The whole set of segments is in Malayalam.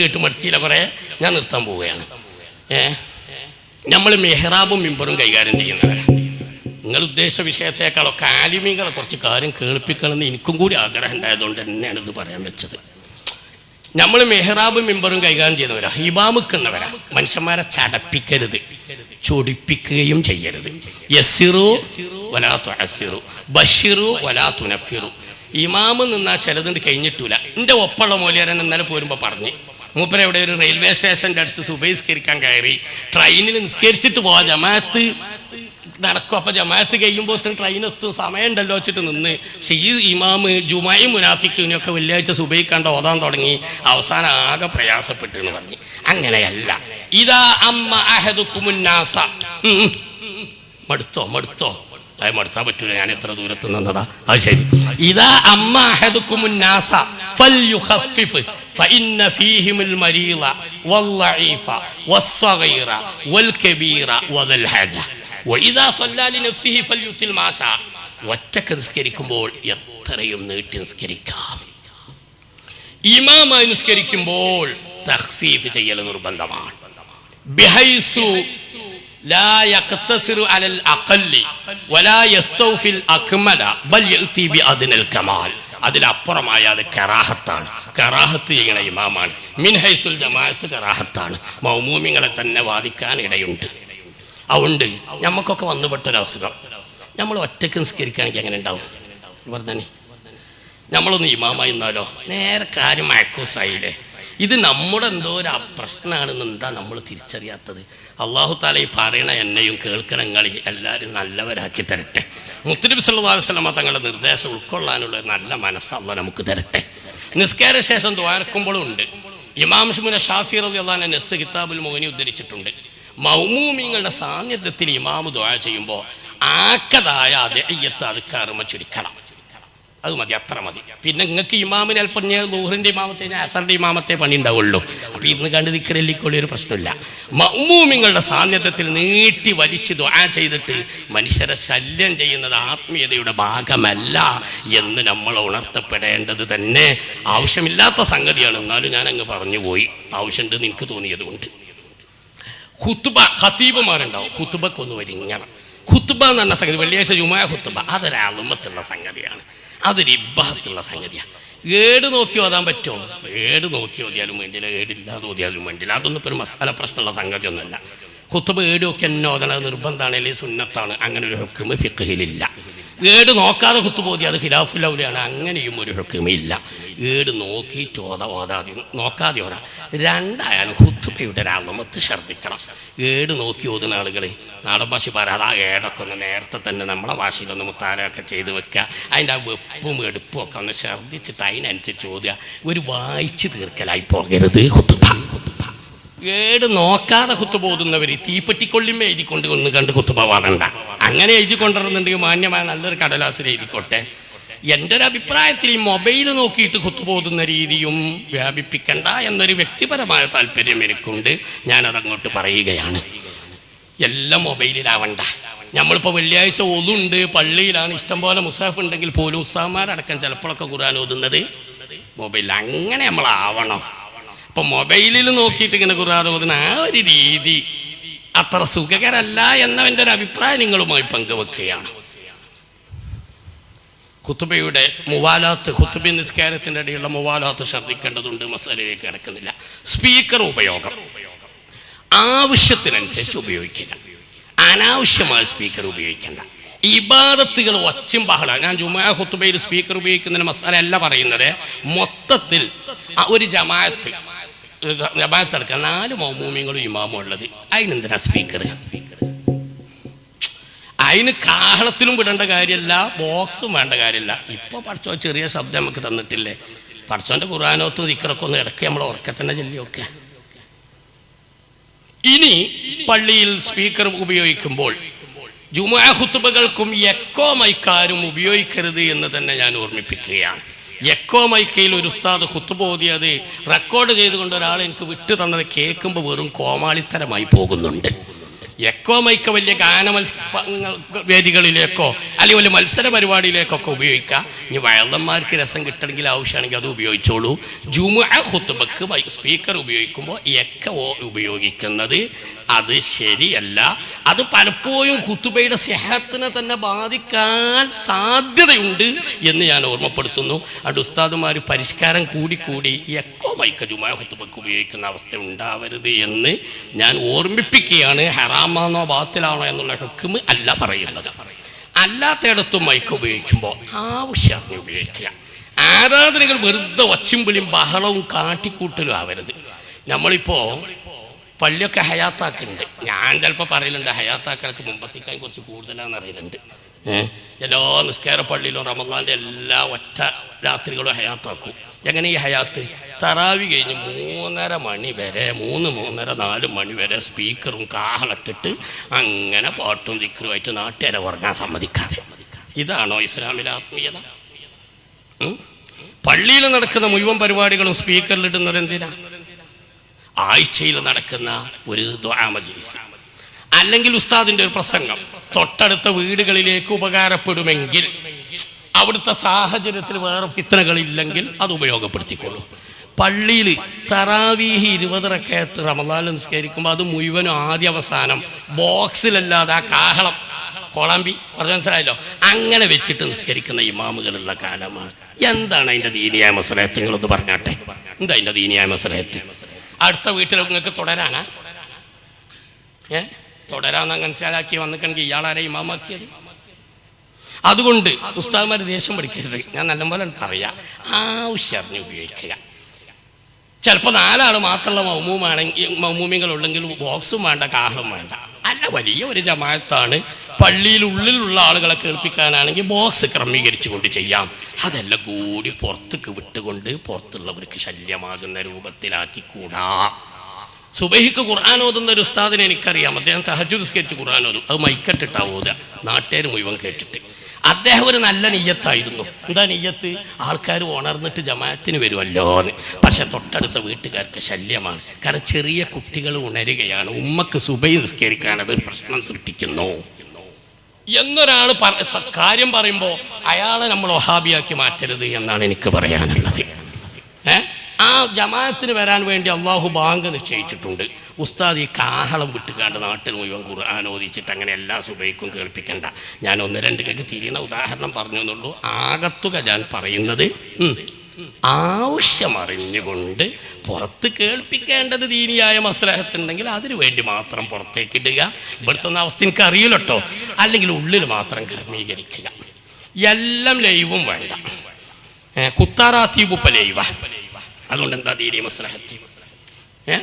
കേട്ട് മടുത്തിയില്ല കുറേ. ഞാൻ നിർത്താൻ പോവുകയാണ്. ഏ? നമ്മൾ മെഹ്റാബും മിമ്പറും കൈകാര്യം ചെയ്യുന്നവരാണ് നിങ്ങൾ ഉദ്ദേശ വിഷയത്തെക്കാളൊക്കെ ആലിമീങ്ങളെ കുറച്ച് കാര്യം കേൾപ്പിക്കണമെന്ന് എനിക്കും കൂടി ആഗ്രഹം ഉണ്ടായതുകൊണ്ട് തന്നെയാണ് ഇത് പറയാൻ വെച്ചത്. നമ്മൾ മെഹ്റാബും മിമ്പറും കൈകാര്യം ചെയ്യുന്നവരാ. ഇബാമിക്കുന്നവരാ മനുഷ്യന്മാരെ ചടപ്പിക്കരുത്. ചൊടിപ്പിക്കുകയും ചെയ്യരുത്. യസിറു ഇമാമ് നിന്നാ ചിലതുണ്ട് കഴിഞ്ഞിട്ടില്ല എന്റെ ഒപ്പമുള്ള മൂല്യരൻ ഇന്നലെ പോരുമ്പോൾ പറഞ്ഞ്. മൂപ്പര എവിടെ ഒരു റെയിൽവേ സ്റ്റേഷന്റെ അടുത്ത് സുബൈസ്കരിക്കാൻ കയറി. ട്രെയിനിൽ നിസ്കരിച്ചിട്ട് പോവാ. ജമാഅത്ത് നടക്കും. അപ്പൊ ജമാഅത്ത് കഴിയുമ്പോൾ ട്രെയിൻ എത്തും സമയമുണ്ടല്ലോ വെച്ചിട്ട് നിന്ന്. ഷീ ഇമാമ് ജുമായും മുനാഫിക്കും ഒക്കെ വെള്ളിയാഴ്ച സുബൈക്കാണ്ട് ഓതാൻ തുടങ്ങി. അവസാനം ആകെ പ്രയാസപ്പെട്ടു എന്ന് പറഞ്ഞു. അങ്ങനെയല്ല. ഇതാ അമ്മ അഹദുക്കുമുന്നാസ. മടുത്തോ മടുത്തോ? അത് മടുത്താൻ പറ്റൂല. ഞാൻ എത്ര ദൂരത്ത് നിന്നതാ. അത് ശരി. ഇതാ അമ്മ അഹദുക്കുമുന്നാസ. ഫൽയുഖഫിഫ് فإن فيهم المريض والضعيف والصغير والكبير وذا الحاجة وإذا صلى لنفسه فليتل ما شاء ഒറ്റക്ക് നിസ്കരിക്കുമ്പോൾ എത്രയും നീട്ടി നിസ്കരിക്കാം ഇമാമായി നിസ്കരിക്കുമ്പോൾ തഖ്ഫീഫ് ചെയ്യൽ നിർബന്ധമാണ് ബിഹൈസു لا يقتصر على الأقل ولا يستوفي الأكمل بل يأتي بأدنى الكمال അതിലപ്പുറമായ അത് കറാഹത്താണ്. കറാഹത്ത് ചെയ്യണ ഇമാമാണ്. മിൻഹൈസുൽ ജമാഅത്ത് കറാഹത്താണ്. മൗമൂമിങ്ങളെ തന്നെ വാദിക്കാൻ ഇടയുണ്ട്. അതുകൊണ്ട് നമുക്കൊക്കെ വന്നുപെട്ടൊരു അസുഖം. നമ്മൾ ഒറ്റയ്ക്ക് നിസ്കരിക്കുകയാണെങ്കിൽ എങ്ങനെ ഉണ്ടാവും? വർദ്ധനെ നമ്മളൊന്ന് ഇമാമായി എന്നാലോ നേരെ കാര്യം മയക്കൂസായില്ലേ? ഇത് നമ്മുടെ എന്തോ ഒരു പ്രശ്നമാണെന്ന് എന്താ നമ്മൾ തിരിച്ചറിയാത്തത്? അള്ളാഹു താല ഈ പറയണ എന്നെയും കേൾക്കണങ്ങളി എല്ലാവരും നല്ലവരാക്കി തരട്ടെ. മുത്തലിബ് സല്ലല്ലാഹു അലൈഹി വസല്ലമ തങ്ങളുടെ നിർദ്ദേശം ഉൾക്കൊള്ളാനുള്ള നല്ല മനസ്സല്ല നമുക്ക് തരട്ടെ. നിസ്കാര ശേഷം ദ്വാരക്കുമ്പോഴും ഉണ്ട്. ഇമാം ഷുമുന ഷാഫി റബി അള്ളഹാനെ നെസ് കിതാബുൽ മോഹിനി ഉദ്ധരിച്ചിട്ടുണ്ട്. മൗമൂമിങ്ങളുടെ സാന്നിധ്യത്തിൽ ഇമാമു ദ്വാ ചെയ്യുമ്പോൾ ആക്കതായ അതെയ്യത്ത് അത് കർമ്മ ചുരുക്കണം. അത് മതി അത്ര മതി. പിന്നെ നിങ്ങൾക്ക് ഇമാമിന് അല്പം ലൂഹറിന്റെ ഇമാമത്തെ അസറിന്റെ ഇമാമത്തെ പണി ഉണ്ടാവുള്ളൂ. അപ്പോൾ ഇന്ന് കണ്ട് നിൽക്കലിക്കൊള്ളി ഒരു പ്രശ്നമില്ല. മമ്മൂമിങ്ങളുടെ സാന്നിധ്യത്തിൽ നീട്ടി വലിച്ച് ദ്വാ ചെയ്തിട്ട് മനുഷ്യരെ ശല്യം ചെയ്യുന്നത് ആത്മീയതയുടെ ഭാഗമല്ല എന്ന് നമ്മൾ ഉണർത്തപ്പെടേണ്ടത് തന്നെ ആവശ്യമില്ലാത്ത സംഗതിയാണ്. എന്നാലും ഞാൻ അങ്ങ് പറഞ്ഞു പോയി. ആവശ്യമുണ്ട് നിനക്ക് തോന്നിയത് കൊണ്ട്. ഹുത്തുബ ഹത്തീബുമാരുണ്ടാവും ഹുത്തുബക്കൊന്ന് വരിങ്ങണം ഹുത്തുബ എന്ന് പറഞ്ഞ സംഗതി വെള്ളിയാഴ്ച ജുമായ ഹുത്തുബ അതൊരു അളുമത്തുള്ള സംഗതിയാണ്. അതൊരു ഇബാഹത്തുള്ള സംഗതിയാണ് ഏട് നോക്കി ഓതാൻ പറ്റുമോ ഏട് നോക്കി ഓതിയാലും വേണ്ടില്ല ഏടില്ലാതെ ഓതിയാലും വേണ്ടില്ല. അതൊന്നും ഇപ്പോൾ ഒരു മസാല പ്രശ്നമുള്ള സംഗതി ഒന്നുമല്ല ഏട് ഏടുമൊക്കെ എന്നെ ഓതണത് നിർബന്ധമാണ് അല്ലെങ്കിൽ സുന്നത്താണ്. അങ്ങനെ ഒരു ഹുക്കുമ്പോൾ ഫിഖഹിലില്ല ഏട് നോക്കാതെ കുത്തുപോതി അത് ഖിലാഫുലൗലിയാണ് അങ്ങനെയും ഒരു ഹുക്കുമില്ല ഏട് നോക്കിയിട്ട് ഓത ഓതാതി നോക്കാതെ ഓതാ. രണ്ടായാലും ഹുത്തുബയുടെ രാമത്ത് ഛർദ്ദിക്കണം ഏട് നോക്കി ഓതുന്ന ആളുകൾ നാടൻ ഭാഷ പറയാതെ ഏടൊക്കെ ഒന്ന് നേരത്തെ തന്നെ നമ്മളെ ഭാഷയിലൊന്ന് മുത്താരമൊക്കെ ചെയ്ത് വെക്കുക അതിന്റെ ആ വെപ്പും എടുപ്പും ഒക്കെ ഒന്ന് ഛർദ്ദിച്ചിട്ട് അതിനനുസരിച്ച് ഓതുക. ഒരു വായിച്ച് തീർക്കലായി പോകരുത് ഹുത്തുബ ഹുത്തുബ ഏട് നോക്കാതെ തീപ്പെട്ടിക്കൊള്ളിമ എഴുതി കൊണ്ട് ഒന്ന് കണ്ട് കുത്തുബ പാടണ്ട അങ്ങനെ എഴുതി കൊണ്ടുവരുന്നുണ്ടെങ്കിൽ മാന്യമായ നല്ലൊരു കടലാസിൽ എഴുതിക്കോട്ടെ. എന്റെ ഒരു അഭിപ്രായത്തിൽ ഈ മൊബൈൽ നോക്കിയിട്ട് കുത്തുപോകുന്ന രീതിയും വ്യാപിപ്പിക്കണ്ട എന്നൊരു വ്യക്തിപരമായ താല്പര്യം എനിക്കുണ്ട്. ഞാനതങ്ങോട്ട് പറയുകയാണ്. എല്ലാം മൊബൈലിലാവണ്ട. നമ്മളിപ്പോൾ വെള്ളിയാഴ്ച ഒതുണ്ട്. പള്ളിയിലാണ് ഇഷ്ടംപോലെ മുസാഫ് ഉണ്ടെങ്കിൽ പോലും ഉസ്താമാരടക്കം ചിലപ്പോഴൊക്കെ ഖുർആൻ ഓതുന്നത് മൊബൈലിൽ അങ്ങനെ നമ്മളാവണം. ഇപ്പം മൊബൈലിൽ നോക്കിയിട്ട് ഇങ്ങനെ ഖുർആൻ ഓതുന്ന ആ ഒരു രീതി അത്ര സുഖകരല്ല എന്നവന്റെ ഒരു അഭിപ്രായം നിങ്ങളുമായി പങ്കുവെക്കുകയാണ്. ഖുത്തുബയുടെ മുവാലാത്ത് ഖുത്തുബി നിസ്കാരത്തിന്റെ ഇടയിലുള്ള മുവാലാത്ത് ശ്രദ്ധിക്കേണ്ടതുണ്ട് മസാലയിലേക്ക് കിടക്കുന്നില്ല. സ്പീക്കർ ഉപയോഗം. ആവശ്യത്തിനനുസരിച്ച് ഉപയോഗിക്കുക അനാവശ്യമായ സ്പീക്കർ ഉപയോഗിക്കേണ്ട. ഇബാദത്തുകൾ ഒച്ചും ബഹള ഞാൻ ജുമാ ഹുത്തുബയിൽ സ്പീക്കർ ഉപയോഗിക്കുന്നതിന് മസാല അല്ല പറയുന്നത്. മൊത്തത്തിൽ ഒരു ജമാഅത്ത് നാല് മൗമൂമിങ്ങളും ഇമാമും ഉള്ളത് അതിനെന്തിനാ സ്പീക്കർ അതിന് കാഹളത്തിലും വിടേണ്ട കാര്യമല്ല ബോക്സും വേണ്ട കാര്യമല്ല ഇപ്പോൾ പഠിച്ചോ ചെറിയ ശബ്ദം നമുക്ക് തന്നിട്ടില്ലേ? പഠിച്ചോന്റെ ഖുറാനോത്തും ദിക്കറൊക്കെ ഒന്ന് ഇടയ്ക്ക് നമ്മൾ ഉറക്കത്തന്നെ ചെല്ലിയൊക്കെ ഇനി പള്ളിയിൽ സ്പീക്കർ ഉപയോഗിക്കുമ്പോൾ ജുമാ ഹുത്തുബകൾക്കും എക്കോ മൈക്കാരും ഉപയോഗിക്കരുത് എന്ന് തന്നെ ഞാൻ ഓർമ്മിപ്പിക്കുകയാണ്. എക്കോ മൈക്കയിൽ ഒരു ഉസ്താദ് കുത്തുപോതിയത് റെക്കോർഡ് ചെയ്തുകൊണ്ട് ഒരാൾ എനിക്ക് വിട്ടു തന്നത് കേൾക്കുമ്പോൾ വെറും കോമാളിത്തരമായി പോകുന്നുണ്ട്. എക്കോ മൈക്ക വലിയ ഗാന മത്സ വേദികളിലേക്കോ അല്ലെങ്കിൽ വലിയ മത്സര പരിപാടിയിലേക്കൊക്കെ ഉപയോഗിക്കാം. ഇനി വയലന്മാർക്ക് രസം കിട്ടണമെങ്കിൽ ആവശ്യമാണെങ്കിൽ അത് ഉപയോഗിച്ചോളൂ. ജുമുഅ ഹുത്തുബക്ക് സ്പീക്കർ ഉപയോഗിക്കുമ്പോൾ എക്ക ഉപയോഗിക്കുന്നത് അത് ശരിയല്ല. അത് പലപ്പോഴും കുത്തുബയുടെ സെഹത്തിനെ തന്നെ ബാധിക്കാൻ സാധ്യതയുണ്ട് എന്ന് ഞാൻ ഓർമ്മപ്പെടുത്തുന്നു. അത് ഉസ്താദുമാർ പരിഷ്കാരം കൂടിക്കൂടി എക്കോ മൈക്ക ജുമാ ഹുത്തുബക്ക് ഉപയോഗിക്കുന്ന അവസ്ഥ ഉണ്ടാവരുത് എന്ന് ഞാൻ ഓർമ്മിപ്പിക്കുകയാണ്. ഹറാമാണോ ബാത്തിലാണോ എന്നുള്ള ഹുക്കും അല്ല പറയുന്നത്. അല്ലാത്തയിടത്തും മൈക്ക് ഉപയോഗിക്കുമ്പോൾ ആവശ്യത്തിന് ഉപയോഗിക്കുക. ആരാധനകൾ വെറുതെ വച്ചുമ്പിളിയും ബഹളവും കാട്ടിക്കൂട്ടലും ആവരുത്. നമ്മളിപ്പോൾ പള്ളിയൊക്കെ ഹയാത്താക്കുന്നുണ്ട് ഞാൻ ചിലപ്പോൾ പറയലുണ്ട് ഹയാത്താക്കലൊക്കെ മുമ്പത്തേക്കാൻ കുറച്ച് കൂടുതലാണെന്ന് അറിയലുണ്ട്. എല്ലാ നിസ്കാര പള്ളിയിലും റമദാന്റെ എല്ലാ ഒറ്റ രാത്രികളും ഹയാത്താക്കും. എങ്ങനെ ഈ ഹയാത്ത്? തറാവി കഴിഞ്ഞ് മൂന്നര മണി വരെ മൂന്ന് മൂന്നര നാല് മണി വരെ സ്പീക്കറും കാഹളട്ടിട്ട് അങ്ങനെ പാട്ടും ദിക്കറുമായിട്ട് നാട്ടുകാരെ ഉറങ്ങാൻ സമ്മതിക്കാതെ. ഇതാണോ ഇസ്ലാമിലെ ആത്മീയത? പള്ളിയിൽ നടക്കുന്ന മുഴുവൻ പരിപാടികളും സ്പീക്കറിലിടുന്നത് എന്തിനാ? ആഴ്ചയിൽ നടക്കുന്ന ഒരു മജ്ലിസ്. അല്ലെങ്കിൽ ഉസ്താദിന്റെ ഒരു പ്രസംഗം. തൊട്ടടുത്ത വീടുകളിലേക്ക് ഉപകാരപ്പെടുമെങ്കിൽ അവിടുത്തെ സാഹചര്യത്തിൽ വേറെ ഫിത്തനകളില്ലെങ്കിൽ അത് ഉപയോഗപ്പെടുത്തിക്കോളൂ. പള്ളിയിൽ തറാവീഹി ഇരുപത് റക്കയത്ത് റമദാൻ നിസ്കരിക്കുമ്പോൾ അത് മുഴുവനും ആദ്യ അവസാനം ബോക്സിലല്ലാതെ ആ കാഹളം കോളാമ്പി പറഞ്ഞു മനസ്സിലായല്ലോ? അങ്ങനെ വെച്ചിട്ട് നിസ്കരിക്കുന്ന ഇമാമുകളുള്ള കാലമാണ്. എന്താണ് അതിന്റെ ദീനിയായ മസലഹത്ത് നിങ്ങളൊന്ന് പറഞ്ഞാട്ടെ? എന്താ അതിന്റെ ദീനിയായ മസലഹത്ത്? അടുത്ത വീട്ടിൽ നിങ്ങൾക്ക് തുടരാനാ? ഏ? തുടരാന്ന് മനസ്സിലാക്കി വന്നിക്കണമെങ്കിൽ ഇയാളാരെയും മാമാക്കിയത് അതുകൊണ്ട് ഉസ്താദ്മാർ ദേഷ്യം പഠിക്കരുത് ഞാൻ നല്ലപോലെ എനിക്കറിയാം. ആവശ്യറിഞ്ഞ് ഉപയോഗിക്കുക. ചിലപ്പോൾ നാലാൾ മാത്രമുള്ള മൗമൂമാണെങ്കിൽ മൗമൂമികളുണ്ടെങ്കിൽ ബോക്സും വേണ്ട കാഹളും വേണ്ട. അല്ല വലിയ ഒരു ജമാഅത്താണ് പള്ളിയിൽ ഉള്ളിലുള്ള ആളുകളെ കേൾപ്പിക്കാനാണെങ്കിൽ ബോക്സ് ക്രമീകരിച്ചു കൊണ്ട് ചെയ്യാം. അതെല്ലാം കൂടി പുറത്തേക്ക് വിട്ടുകൊണ്ട് പുറത്തുള്ളവർക്ക് ശല്യമാകുന്ന രൂപത്തിലാക്കിക്കൂടാ സുബഹിക്ക് ഖുർആൻ ഓതുന്ന ഒരു ഉസ്താദിനെ എനിക്കറിയാം. അദ്ദേഹം തഹജുസ്കരിച്ച് ഖുർആൻ ഓതും. അത് മൈക്കെട്ടിട്ടാ ഓതുക. നാട്ടുകാർ മുഴുവൻ കേട്ടിട്ട്. അദ്ദേഹം ഒരു നല്ല നെയ്യത്തായിരുന്നു. എന്താ നെയ്യത്ത്? ആൾക്കാർ ഉണർന്നിട്ട് ജമാഅത്തിന് വരുമല്ലോ എന്ന് പക്ഷെ തൊട്ടടുത്ത വീട്ടുകാർക്ക് ശല്യമാണ്. കാരണം ചെറിയ കുട്ടികൾ ഉണരുകയാണ്. ഉമ്മക്ക് സുബൈ നിസ്കരിക്കാൻ അത് പ്രശ്നം സൃഷ്ടിക്കുന്നു. എന്നൊരാൾ കാര്യം പറയുമ്പോൾ അയാളെ നമ്മൾ ഒഹാബിയാക്കി മാറ്റരുത് എന്നാണ് എനിക്ക് പറയാനുള്ളത്. ഏ? ആ ജമാഅത്തിന് വരാൻ വേണ്ടി അള്ളാഹു ബാങ്ക് നിശ്ചയിച്ചിട്ടുണ്ട്. ഉസ്താദ് ഈ കാഹളം വിട്ടുകാണ്ട് നാട്ടിൽ മുഴുവൻ ഖുർആൻ ഓദിച്ചിട്ട് അങ്ങനെ എല്ലാ സുബൈക്കും കേൾപ്പിക്കണ്ട. ഞാൻ ഒന്ന് രണ്ട് കേക്ക് തിരിയണ ഉദാഹരണം പറഞ്ഞു എന്നുള്ളൂ ആകത്തുക ഞാൻ പറയുന്നത് ആവശ്യമറിഞ്ഞുകൊണ്ട് പുറത്ത് കേൾപ്പിക്കേണ്ടത് ദീനിയായ മസ്ലഹത്തുണ്ടെങ്കിൽ അതിനു വേണ്ടി മാത്രം പുറത്തേക്ക് ഇടുക. ഇവിടുത്തെ അവസ്ഥ എനിക്ക് അറിയില്ല കേട്ടോ. അല്ലെങ്കിൽ ഉള്ളിൽ മാത്രം ക്രമീകരിക്കുക എല്ലാം ലൈവും വേണ്ട. ഏ, കുത്താറാത്തീബുപ്പ ലൈവ. അതുകൊണ്ട് എന്താ ദീനിയ മസ്ലഹത്ത്? ഏ?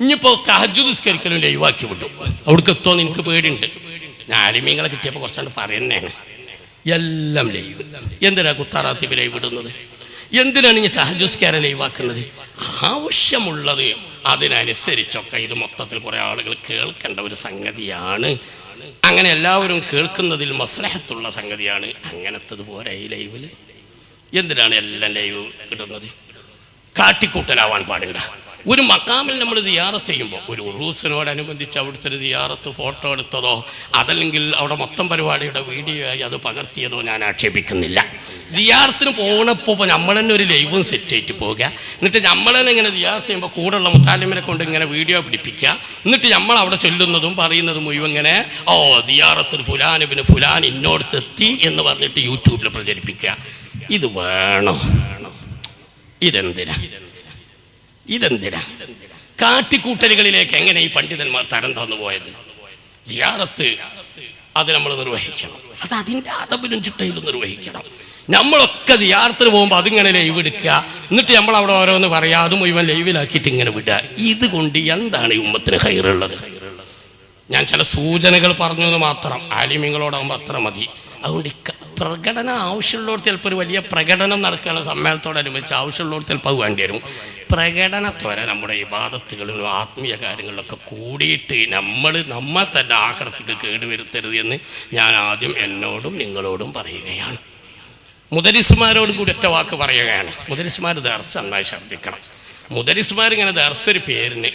ഇനിയിപ്പോൾ തഹജു നിസ്കരിക്കലും ലൈവാക്കി വിടും. അവിടേക്ക് എത്തുമെന്ന് എനിക്ക് പേടിയുണ്ട്. ആലിമീങ്ങളെ കിട്ടിയപ്പോൾ കുറച്ചാണ്ട് പറയുന്നതാണ്. എല്ലാം ലൈവ്. എന്തിനാ കുത്താറാത്തീബ് ലൈവ് ഇടുന്നത്? എന്തിനാണ് ഇനി തഹജുസ്കാരം ലൈവാക്കുന്നത് ആവശ്യമുള്ളത്. അതിനനുസരിച്ചൊക്കെ ഇത് മൊത്തത്തിൽ കുറേ ആളുകൾ കേൾക്കേണ്ട ഒരു സംഗതിയാണ്. അങ്ങനെ എല്ലാവരും കേൾക്കുന്നതിൽ മസ്ലഹത്തുള്ള സംഗതിയാണ്. അങ്ങനത്തത് പോരെ ഈ ലൈവിൽ എന്തിനാണ് എല്ലാം ലൈവ് കിട്ടുന്നത് കാട്ടിക്കൂട്ടലാവാൻ പാടില്ല. ഒരു മക്കാമിൽ നമ്മൾ ദിയാറത്ത് ചെയ്യുമ്പോൾ ഒരു ഉറൂസിനോടനുബന്ധിച്ച് അവിടുത്തെ ഒരു ദിയാറത്ത് ഫോട്ടോ എടുത്തതോ അതല്ലെങ്കിൽ അവിടെ മൊത്തം പരിപാടിയുടെ വീഡിയോ ആയി അത് പകർത്തിയതോ ഞാൻ ആക്ഷേപിക്കുന്നില്ല. ദിയാറത്തിന് പോകണപ്പോൾ നമ്മൾ തന്നെ ഒരു ലൈവും സെറ്റ് ആയിട്ട് പോകുക എന്നിട്ട് നമ്മൾ തന്നെ ഇങ്ങനെ ജിയാർത്ത് ചെയ്യുമ്പോൾ കൂടെയുള്ള മുത്താലിമിനെ കൊണ്ട് ഇങ്ങനെ വീഡിയോ പിടിപ്പിക്കുക. എന്നിട്ട് നമ്മൾ അവിടെ ചൊല്ലുന്നതും പറയുന്നതും മുഴുവൻ ഇങ്ങനെ ഓ ദിയാറത്തിൽ ഫുലാൻ പിന്നെ ഫുലാൻ ഇന്നോടത്തെത്തി എന്ന് പറഞ്ഞിട്ട് യൂട്യൂബിൽ പ്രചരിപ്പിക്കുക. ഇത് വേണോ. ഇതെന്തിനാ? ഇതെന്തിനാ? കാട്ടിക്കൂട്ടലുകളിലേക്ക് എങ്ങനെ ഈ പണ്ഡിതന്മാർ തരം തന്നു പോയത്? ജിയാറത്ത് അത് നമ്മൾ നിർവഹിക്കണം. അത് അതിന്റെ അതബിലും ചിട്ടയിലും നിർവഹിക്കണം. നമ്മളൊക്കെ യാത്ര പോകുമ്പോൾ അതിങ്ങനെ ലൈവ് എടുക്കുക. എന്നിട്ട് നമ്മൾ അവിടെ ഓരോന്ന് പറയാം അത് മുഴുവൻ ലൈവിലാക്കിയിട്ട് ഇങ്ങനെ വിടുക. ഇതുകൊണ്ട് എന്താണ് ഈ ഉമ്മത്തിന് ഹൈറുള്ളത്? ഞാൻ ചില സൂചനകൾ പറഞ്ഞു എന്ന് മാത്രം ആലിമ്യങ്ങളോടാകുമ്പോൾ അത്ര മതി. അതുകൊണ്ട് പ്രകടനം ആവശ്യമുള്ളവർ ചിലപ്പോൾ ഒരു വലിയ പ്രകടനം നടക്കുകയാണ് സമ്മേളനത്തോടനുബന്ധിച്ച് ആവശ്യമുള്ളവർ ചിലപ്പോൾ അത് വേണ്ടി വരും. പ്രകടനത്തോടെ നമ്മുടെ ഇബാദത്തുകളിലും ആത്മീയ കാര്യങ്ങളിലൊക്കെ കൂടിയിട്ട് നമ്മൾ നമ്മെ തന്നെ ആഹൃത്തിക്ക് കേടുവരുത്തരുത് എന്ന് ഞാൻ ആദ്യം എന്നോടും നിങ്ങളോടും പറയുകയാണ്. മുദരിസ്മാരോട് കൂടി ഒറ്റ വാക്ക് പറയുകയാണ്. മുദരിസ്മാർ ദർസ് നന്നായി ശ്രദ്ധിക്കണം മുദരിസ്മാർ ഇങ്ങനെ ദർസ് ഒരു പേരിന്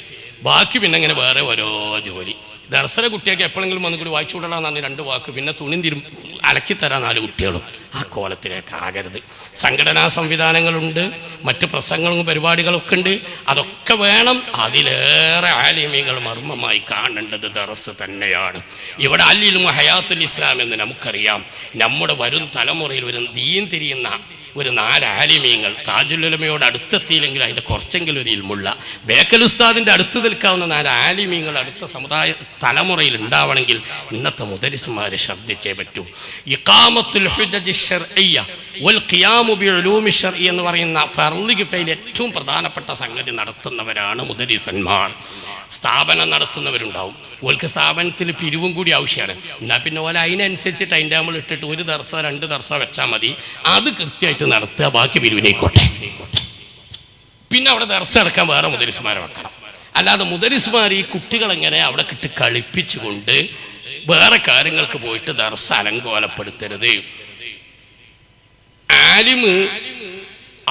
ബാക്കി പിന്നെ ഇങ്ങനെ വേറെ ഓരോ ജോലി. ദർശന കുട്ടിയൊക്കെ എപ്പോഴെങ്കിലും വന്നു കൂടി വായിച്ചു വിടണമെന്നാണ് രണ്ട് വാക്ക്. പിന്നെ തുണി തിരും അലക്കി നാല് കുട്ടികളും ആ കോലത്തിലേക്ക് ആകരുത്. സംഘടനാ സംവിധാനങ്ങളുണ്ട് മറ്റ് പ്രസംഗങ്ങളും പരിപാടികളൊക്കെ ഉണ്ട്. അതൊക്കെ വേണം. അതിലേറെ ആലിമ്യങ്ങൾ മർമ്മമായി കാണേണ്ടത് ദറസ് തന്നെയാണ്. ഇവിടെ അല്ലിലും ഹയാത്തുൽ ഇസ്ലാം എന്ന് നമുക്കറിയാം. നമ്മുടെ വരും തലമുറയിൽ വരും ദീൻ തിരിയുന്ന ഒരു നാല് ആലിമീങ്ങൾ താജുലുലമയോട് അടുത്തെത്തിയില്ലെങ്കിൽ അതിന്റെ കുറച്ചെങ്കിലും ഒരു ഇൽമുള്ള. ബേക്കൽ ഉസ്താദിന്റെ അടുത്ത് നിൽക്കാവുന്ന നാല് ആലിമീങ്ങൾ അടുത്ത സമുദായ തലമുറയിൽ ഉണ്ടാവണമെങ്കിൽ ഇന്നത്തെ മുദരിസുമാർ ശ്രദ്ധിച്ചേ പറ്റൂ. ഇക്കാമത്തുൽ ശർഇയ്യ വൽ ഖിയാമു എന്ന് പറയുന്ന ഫർൾ കിഫയിൽ ഏറ്റവും പ്രധാനപ്പെട്ട സംഗതി നടത്തുന്നവരാണ് മുദരീസന്മാർ. സ്ഥാപനം നടത്തുന്നവരുണ്ടാവും. ഓൾക്ക് സ്ഥാപനത്തിൽ പിരിവും കൂടി ആവശ്യമാണ് എന്നാൽ പിന്നെ ഓല അതിനനുസരിച്ചിട്ട് അതിന്റെ നമ്മൾ ഇട്ടിട്ട് ഒരു ദർശോ രണ്ട് ദർശോ വെച്ചാൽ മതി. അത് കൃത്യമായിട്ട് നടത്തുക ബാക്കി പിരിവിനേക്കോട്ടെ. പിന്നെ അവിടെ ദിവസം അടക്കാൻ വേറെ മുദരിസ്മാരെ വെക്കണം. അല്ലാതെ മുദരിസ്മാർ ഈ കുട്ടികളെങ്ങനെ അവിടെ കിട്ടി കളിപ്പിച്ചുകൊണ്ട് വേറെ കാര്യങ്ങൾക്ക് പോയിട്ട് ദർശ അലങ്കോലപ്പെടുത്തരുത്. ആലിമ്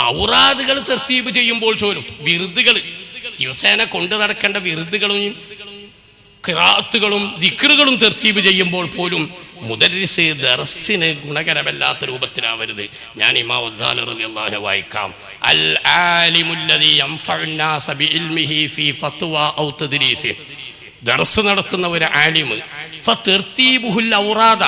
ഔറാദുകൾ തെർത്തീബ് ചെയ്യുമ്പോൾ ചോരും. വിരുദ്ധുകൾ ദിവസേന കൊണ്ടു നടക്കേണ്ട വിരുദ്ധുകളും കിറാത്തുകളും ദിക്റുകളും തെർത്തീബ് ചെയ്യുമ്പോൾ പോലും മുദരിസ് ദർസിന് ഗുണകരമല്ലാത്ത രൂപത്തിലാവരുത്. ഞാൻ ഇമാവുദ്ദാലു വായിക്കാം. അൽ ആലിമുല്ലദി ഫത്വ ഔ ദർസ് നടത്തുന്ന ഒരു ആലിമ് ഫതർത്തീബുഹുൽ ഔറാദ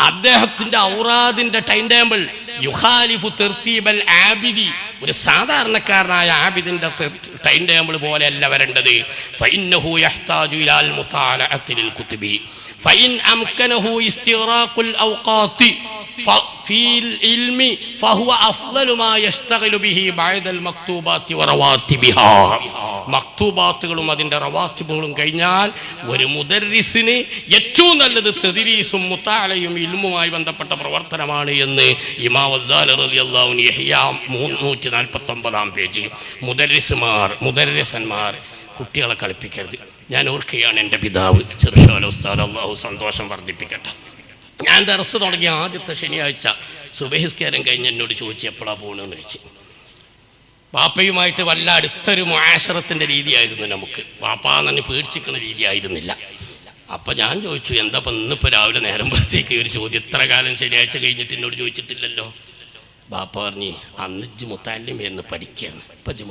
അദ്ദേഹത്തിന്റെ ഔറാദിന്റെ ടൈം ടേബിൾ യുഖാലിഫു തെർത്തീബൽ ആബിദി. ഒരു സാധാരണക്കാരനായ ആബിദിന്റെ ടൈം ടേബിൾ പോലെയല്ല വരേണ്ടത്. ഫൈന്നഹു യഹ്താജു ഇലാൽ മുതാലഅത്തിൽ കുതുബി. ഫൈൻ അംകനഹു ഇസ്തിഗ്റാഖുൽ ഔഖാത്തി. ഫീൽ ഇൽമി ഫഹുവ അഫ്ളലുമാ യസ്തഗിലു ബിഹി ബഅദൽ മക്തൂബാത്തി വറവാത്തിബിഹാ മക്തൂബാത്തുകളും അതിന്റെ റവാത്തിബുകളും കഴിഞ്ഞാൽ ഒരു മുദർരിസിന് ഏറ്റവും നല്ലത് തെതിരീസും മുത്താലയും ഇൽമുമായി ബന്ധപ്പെട്ട പ്രവർത്തനമാണ് എന്ന് മൂന്നൂറ്റി നാൽപ്പത്തി ഒമ്പതാം പേജ്. മുദർരിസുമാർ മുദർരിസന്മാർ കുട്ടികളെ കളിപ്പിക്കരുത്. ഞാൻ ഓർക്കുകയാണ് എന്റെ പിതാവ്. ചെറുഷോല ഉസ്താദ് അള്ളാഹു സന്തോഷം വർദ്ധിപ്പിക്കട്ടെ. ഞാൻ ദർസ് തുടങ്ങിയ ആദ്യത്തെ ശനിയാഴ്ച സുബഹിസ്കാരം കഴിഞ്ഞ് എന്നോട് ചോദിച്ചു എപ്പോഴാണ് പോകണമെന്ന് വെച്ച് വാപ്പയുമായിട്ട് വല്ല അടുത്തൊരു മാശ്രത്തിന്റെ രീതിയായിരുന്നു നമുക്ക്. വാപ്പാന്നെ പേടിച്ചിക്കുന്ന രീതിയായിരുന്നില്ല. അപ്പം ഞാൻ ചോദിച്ചു എന്താ ഇപ്പം ഇന്നിപ്പോൾ രാവിലെ നേരം പുറത്തേക്ക് ഒരു ചോദ്യം? ഇത്ര കാലം ശനിയാഴ്ച കഴിഞ്ഞിട്ട് എന്നോട് ചോദിച്ചിട്ടില്ലല്ലോ. ബാപ്പ പറഞ്ഞു അന്ന് ജിമുത്താലിം വരുന്ന പഠിക്കുകയാണ് ഇപ്പം ഇജ്ജ്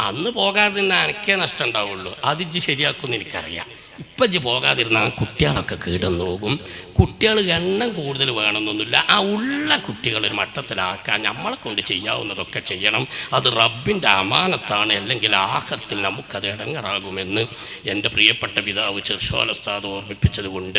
അന്ന് പോകാതെ തന്നെ എനിക്കേ നഷ്ടം ഉണ്ടാവുള്ളൂ. അത് ഇജ്ജ് ശരിയാക്കുമെന്ന് എനിക്കറിയാം. ഇപ്പം പോകാതിരുന്ന ആ കുട്ടികളൊക്കെ കീടന്നു പോകും കുട്ടികൾ എണ്ണം കൂടുതൽ വേണമെന്നൊന്നുമില്ല. ആ ഉള്ള കുട്ടികളൊരു മട്ടത്തിലാക്കാൻ നമ്മളെ കൊണ്ട് ചെയ്യാവുന്നതൊക്കെ ചെയ്യണം. അത് റബ്ബിന്റെ അമാനത്താണ്. അല്ലെങ്കിൽ ആഹത്തിൽ നമുക്കത് ഇടങ്ങറാകുമെന്ന് എന്റെ പ്രിയപ്പെട്ട പിതാവ് ചെർഷോലസ്താദ് ഓർമ്മിപ്പിച്ചത് കൊണ്ട്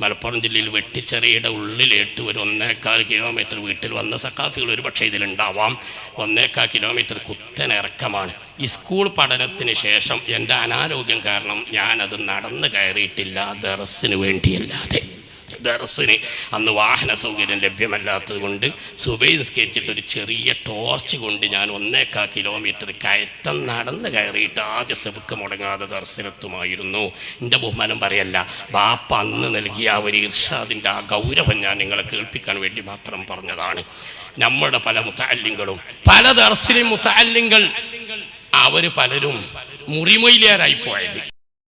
മലപ്പുറം ജില്ലയിൽ വെട്ടിച്ചെറിയുടെ ഉള്ളിലേട്ട് ഒരു ഒന്നേക്കാൽ കിലോമീറ്റർ വീട്ടിൽ വന്ന സക്കാഫികൾ ഒരു പക്ഷേ ഇതിലുണ്ടാവാം. ഒന്നേക്കാൽ കിലോമീറ്റർ കുത്തനിറക്കമാണ് ഈ സ്കൂൾ പഠനത്തിന് ശേഷം എന്റെ അനാരോഗ്യം കാരണം ഞാനത് നടന്നു കയറിയിട്ടില്ല ദറസിന് വേണ്ടിയല്ലാതെ. ദർസിന് അന്ന് വാഹന സൗകര്യം ലഭ്യമല്ലാത്തത് കൊണ്ട് സുബൈ നിസ്കരിച്ചിട്ട് ഒരു ചെറിയ ടോർച്ച് കൊണ്ട് ഞാൻ ഒന്നേക്കാ കിലോമീറ്റർ കയറ്റം നടന്ന് കയറിയിട്ട് ആദ്യ സെബുക്ക് മുടങ്ങാതെ ദർശനത്തുമായിരുന്നു എന്റെ ബഹുമാനം പറയല്ല ബാപ്പ അന്ന് നൽകിയ ആ ഒരു ഇർഷാദിന്റെ ആ ഗൗരവം ഞാൻ നിങ്ങളെ കേൾപ്പിക്കാൻ വേണ്ടി മാത്രം പറഞ്ഞതാണ്. നമ്മുടെ പല മുത്താലിങ്ങളും പല ദർശന മുത്താലിങ്ങൾ അവർ പലരും മുറിമൊയിലേറായി പോയത്.